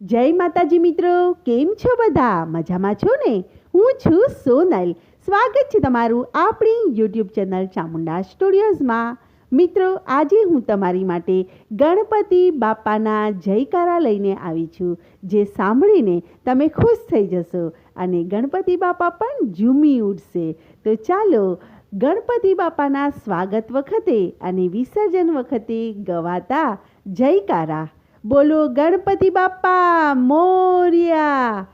જય માતાજી મિત્રો, કેમ છો બધા? મજામાં છો ને? હું છું સોનલ. સ્વાગત છે તમારું આપણી યુટ્યુબ ચેનલ ચામુંડા સ્ટુડિયોઝમાં. મિત્રો, આજે હું તમારી માટે ગણપતિ બાપાના જયકારા લઈને આવી છું, જે સાંભળીને તમે ખુશ થઈ જશો અને ગણપતિ બાપા પણ ઝૂમી ઉઠશે. તો ચાલો, ગણપતિ બાપાના સ્વાગત વખતે અને વિસર્જન વખતે ગવાતા જયકારા. બોલો, ગણપતિ બાપા, મોર્યા.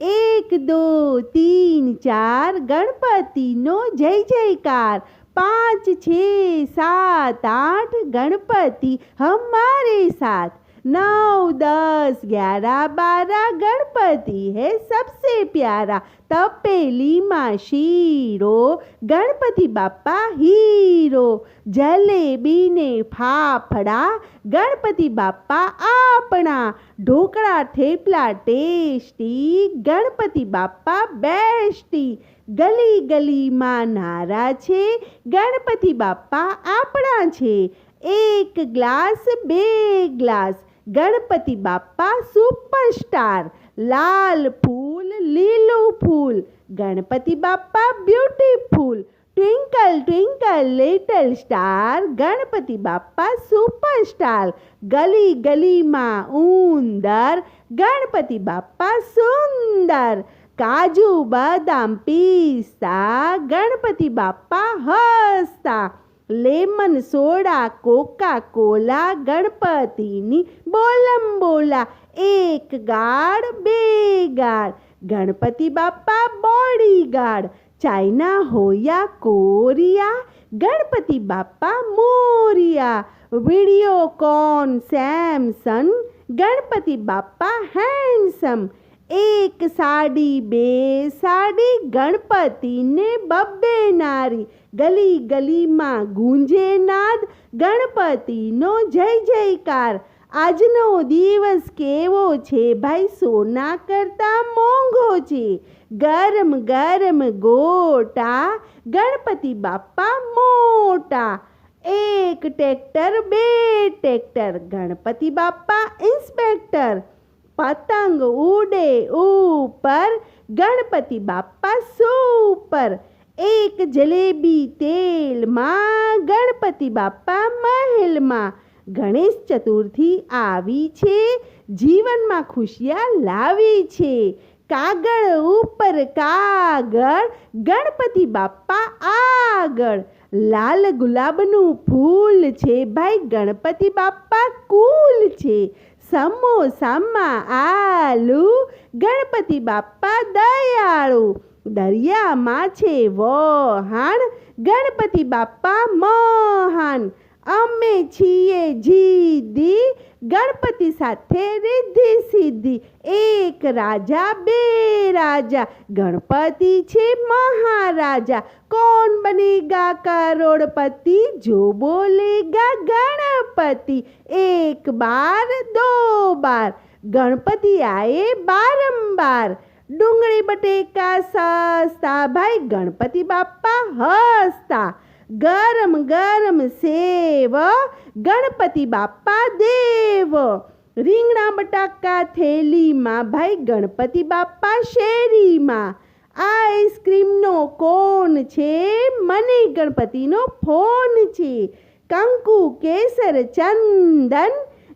એક, દો, તીન, ચાર, ગણપતિનો જય જયકાર. પાંચ, છે, સાત, આઠ, ગણપતિ, હમારે સાથ. नौ दस ग्यारह बारह गणपति है सबसे प्यारा तपेली માં શીરો ગણપતિ બાપા હીરો જલેબી ને ફાફડા ગણપતિ બાપા આપણા ઢોકળા થેપલા ટેસ્ટી ગણપતિ બાપા બેસ્ટી ગલી ગલીમાં નારા છે ગણપતિ બાપા આપણા છે એક ગ્લાસ બે ગ્લાસ ગણપતિ બાપા સુપરસ્ટાર લાલ ફૂલ, લીલું ફૂલ. Ganpati Bappa beautiful twinkle twinkle little star Ganpati Bappa superstar ગલી ગલીમાં ઉંદર. ગણપતિ બાપા સુંદર. કાજુ, બદામ પિસ્તા ગણપતિ બાપા હસતા. લેમન સોડા કોકા કોલા ગણપતિની બોલમ બોલા, એક ગાડ બે ગાડ Ganpati Bappa, body guard China હોયા, Korea. Ganpati Bappa, Morya. Videocon, Samsung. Ganpati Bappa, handsome. એક સાડી, બે સાડી, ગણપતિને બબ્બે નારી. ગલી ગલીમાં ગુંજે નાદ, ગણપતિનો જય જયકાર. આજનો દિવસ કેવો છે ભાઈ? સોના કરતા મોંઘો છે. ગરમ ગરમ ગોટા, ગણપતિ બાપા મોટા. એક ટ્રેક્ટર બે ટ્રેક્ટર ગણપતિ બાપા ઇન્સ્પેક્ટર. પતંગ ઉડે ઉપર, ગણપતિ બાપા સુપર. એક જલેબી તેલમાં, ગણપતિ બાપા મહેલમાં. ગણેશ ચતુર્થી આવી છે, જીવનમાં ખુશિયા લાવી છે. કાગળ ઉપર કાગળ, ગણપતિ બાપા આગળ. લાલ ગુલાબનું ફૂલ છે, ભાઈ ગણપતિ બાપા કુલ છે. સમોસામાં આલુ ગણપતિ બાપા દયાળુ દરિયામાં છે વહાણ ગણપતિ બાપા મહાન. અમે છીએ જીદી ગણપતિ સાથે રિદ્ધિ સિદ્ધિ. એક રાજા, બે રાજા. ગણપતિ છે મહારાજા. કોણ બનેગા કરોડપતિ? જો બોલેગા ગણપતિ. એક બાર, દો બાર. ગણપતિ આયે બારંબાર. ડુંગળી બટેકા સસ્તા. ભાઈ ગણપતિ બાપા હસતા. ગરમ ગરમ સેવ, ગણપતિ બાપા દેવ. રીંગણા બટાકા થેલીમાં ભાઈ ગણપતિ બાપા શેરીમાં. આઈસ્ક્રીમનો કોન છે, મને ગણપતિનો ફોન છે. કંકુ, કેસર, ચંદન,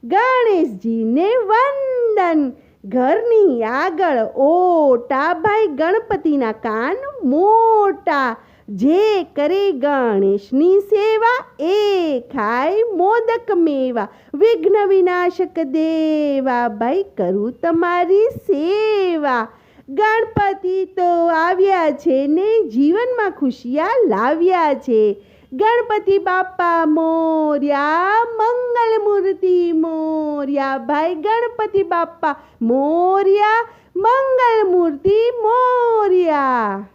ગણેશજીને વંદન. ઘરની આગળ ઓટા, ભાઈ ગણપતિના કાન મોટા. જે કરે ગણેશની સેવા, એ ખાય મોદક મેવા. વિઘ્ન વિનાશક દેવા, ભાઈ કરું તમારી સેવા. ગણપતિ તો આવ્યા છે ને જીવનમાં ખુશિયા લાવ્યા છે. ગણપતિ બાપા મોર્યા, મંગલ મૂર્તિ મોર્યા. ભાઈ ગણપતિ બાપા મોર્યા, મંગલ મૂર્તિ મોર્યા.